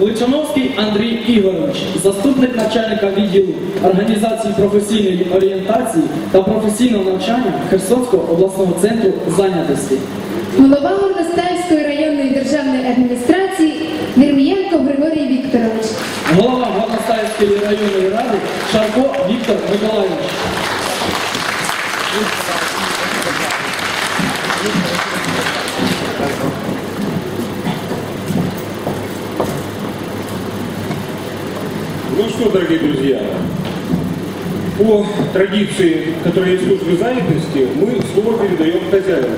Личановський Андрій Ігорович, заступник начальника відділу організації професійної орієнтації та професійного навчання Херсонського обласного центру зайнятості. Голова Горностаївської районної державної адміністрації Нермієнко Григорій Вікторович. Голова Горностаївської районної ради Шарко Віктор Миколаївич. Что, дорогие друзья, по традиции, которая есть в службе занятости, мы слово передаем хозяину.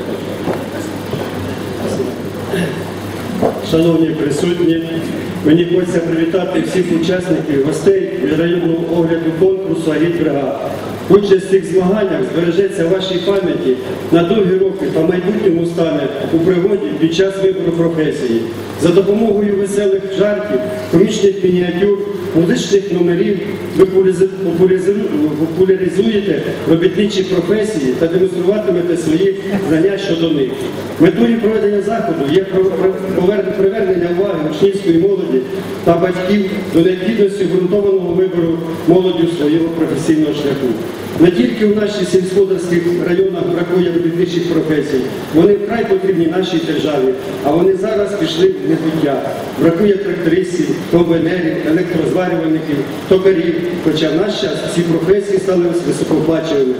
Шановні присутні, мені хочеться привітати всіх учасників, гостей міжрайонного огляду конкурсу «Агітбригада». Участь в цих змаганнях збережеться в вашій пам'яті на довгі роки та майбутньому стане у пригоді під час вибору професії. За допомогою веселих жартів, комічних мініатюр, музичних номерів популяризуєте робітничі професії та демонструватимете свої знання щодо них. Метою проведення заходу є привернення уваги учнівської молоді та батьків до необхідності ґрунтованого вибору молоді свого професійного шляху. Не тільки в наших сільськогосподарських районах бракує робітничих професій, вони вкрай потрібні нашій державі, а вони зараз пішли в небуття. Бракує трактористів, комбайнерів, електрозварювальників, токарів, хоча в наш час ці професії стали високооплачуваними.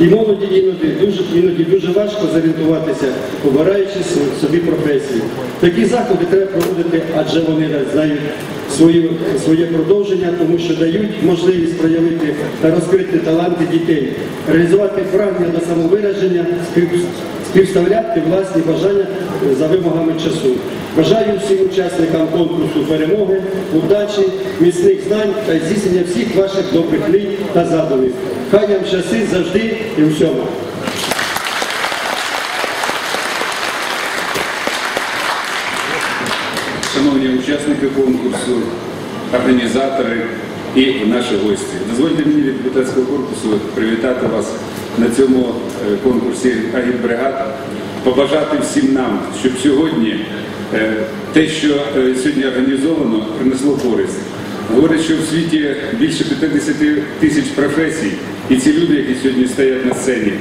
І молоді іноді дуже, іноді дуже важко зорієнтуватися, обираючи собі професії. Такі заходи треба проводити, адже вони знають свою, своє продовження, тому що дають можливість проявити та розкрити таланти дітей, реалізувати прагнення до самовираження, співставляти власні бажання за вимогами часу. Бажаю всім учасникам конкурсу перемоги, удачі, міцних знань та здійснення всіх ваших добрих мрій та задумів. Хай нам щастить завжди і всьому. Шановні учасники конкурсу, організатори і наші гості. Дозвольте мені від депутатського корпусу привітати вас на цьому е, конкурсі Агітбригад, побажати всім нам, щоб сьогодні те, що е, сьогодні організовано, принесло користь. Говорять, що в світі більше 50 тисяч професій, і ці люди, які сьогодні стоять на сцені,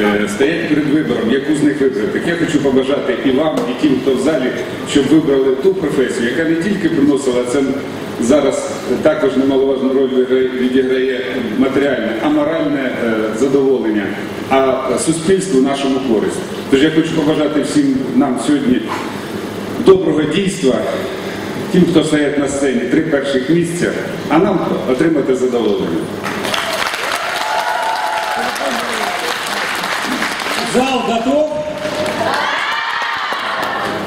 е, стоять перед вибором, яку з них вибрати. Так я хочу побажати і вам, і тим, хто в залі, щоб вибрали ту професію, яка не тільки приносила це зараз також немаловажну роль відіграє- матеріальне, а моральне е, задоволення, а суспільству нашому користь. Тож я хочу побажати всім нам сьогодні доброго дійства. Тим, хто стоять на сцені, три перших місця, а нам отримати задоволення. Зал готов?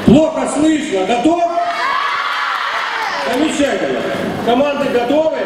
Плохо слышно. Готов? Замечательно. Команды готовы?